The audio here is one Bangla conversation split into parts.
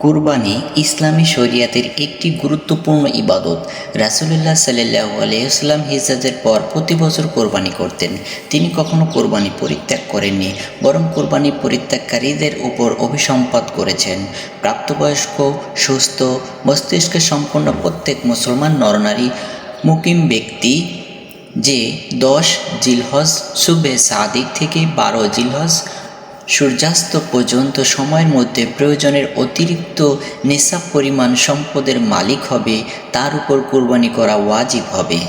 কুরবানি ইসলামী শরিয়াতের একটি গুরুত্বপূর্ণ ইবাদত। রাসুলুল্লাহ সাল্লাহ আলাইসাল্লাম হিজাজের পর প্রতি বছর কোরবানি করতেন। তিনি কখনো কোরবানি পরিত্যাগ করেননি, বরং কোরবানি পরিত্যাগকারীদের উপর অভিসম্পাদ করেছেন। প্রাপ্তবয়স্ক, সুস্থ, মস্তিষ্ক সম্পন্ন প্রত্যেক মুসলমান নরনারী মুকিম ব্যক্তি যে দশ জিলহজ সুবে সাদিক থেকে বারো জিলহজ সূর্যাস্ত পর্যন্ত সময়ের মধ্যে প্রয়োজনের অতিরিক্ত নেশাব পরিমাণ সম্পদের মালিক হবে, তার উপর কোরবানি করা ওয়াজিব হবে।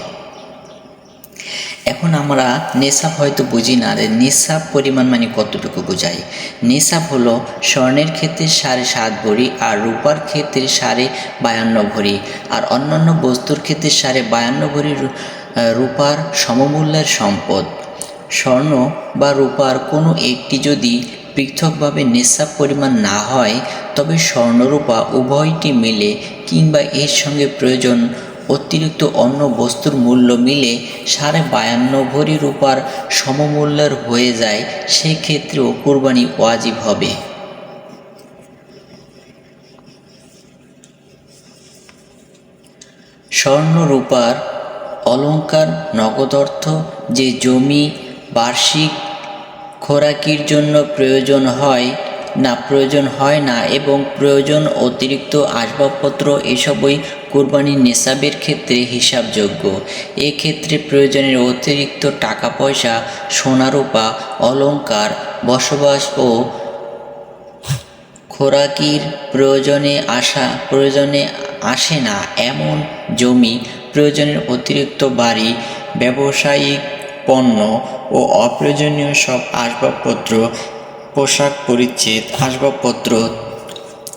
এখন আমরা নেশাব হয়তো বুঝি না রে নেশাব পরিমাণ মানে কতটুকু বোঝাই নেশাব হলো স্বর্ণের ক্ষেত্রে সাড়ে সাত ভরি আর রূপার ক্ষেত্রে সাড়ে বায়ান্ন ভরি আর অন্যান্য বস্তুর ক্ষেত্রে সাড়ে বায়ান্ন ভরি রূপার সমমূল্যের সম্পদ। স্বর্ণ বা রূপার কোনো একটি যদি পৃথকভাবে নেশাব পরিমাণ না হয়, তবে স্বর্ণরূপা উভয়টি মিলে কিংবা এর সঙ্গে প্রয়োজন অতিরিক্ত অন্য বস্তুর মূল্য মিলে সাড়ে বায়ান্ন ভরি রূপার সমমূল্যের হয়ে যায়, সেক্ষেত্রেও কোরবানি ওয়াজিব হবে। স্বর্ণ রূপার অলংকার নগদ অর্থ যে জমি বার্ষিক খোরাকির জন্য প্রয়োজন হয় না, প্রয়োজন হয় না এবং প্রয়োজন অতিরিক্ত আসবাবপত্র এসবই কোরবানির নেশাবের ক্ষেত্রে হিসাবযোগ্য। এক্ষেত্রে প্রয়োজনের অতিরিক্ত টাকা পয়সা সোনারূপা অলংকার, বসবাস ও খোরাকির প্রয়োজনে আসা, প্রয়োজনে আসে না। এমন জমি, প্রয়োজনের অতিরিক্ত বাড়ি, ব্যবসায়িক পণ্য ও অপ্রয়োজনীয় সব আসবাবপত্র, পোশাক পরিচ্ছেদ, আসবাবপত্র,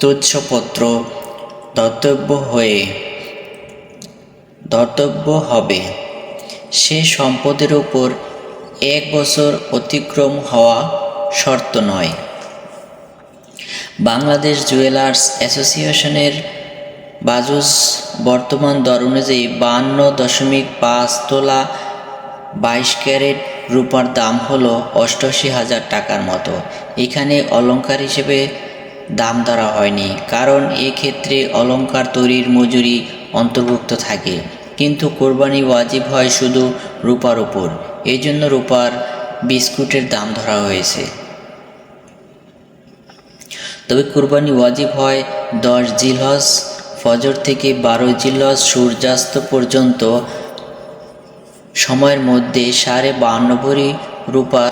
তথ্যপত্র দর্তব্য হয়ে দর্তব্য হবে। সে সম্পদের উপর এক বছর অতিক্রম হওয়া শর্ত নয়। বাংলাদেশ জুয়েলার্স অ্যাসোসিয়েশনের বাজুস বর্তমান দর অনুযায়ী বাহান্ন দশমিক পাঁচ তোলা বাইশ ক্যারেট রূপার দাম হলো অষ্টআশি হাজার টাকার মতো। এখানে অলংকার হিসেবে দাম ধরা হয়নি, কারণ এক্ষেত্রে অলংকার তৈরির মজুরি অন্তর্ভুক্ত থাকে। কিন্তু কোরবানি ওয়াজিব হয় শুধু রূপার উপর এই জন্য রূপার বিস্কুটের দাম ধরা হয়েছে। তবে কুরবানি ওয়াজিব হয় দশ জিলহজ, ফজর থেকে বারো জিলহজ সূর্যাস্ত পর্যন্ত সময়ের মধ্যে সাড়ে বাহান্ন ভরি রূপা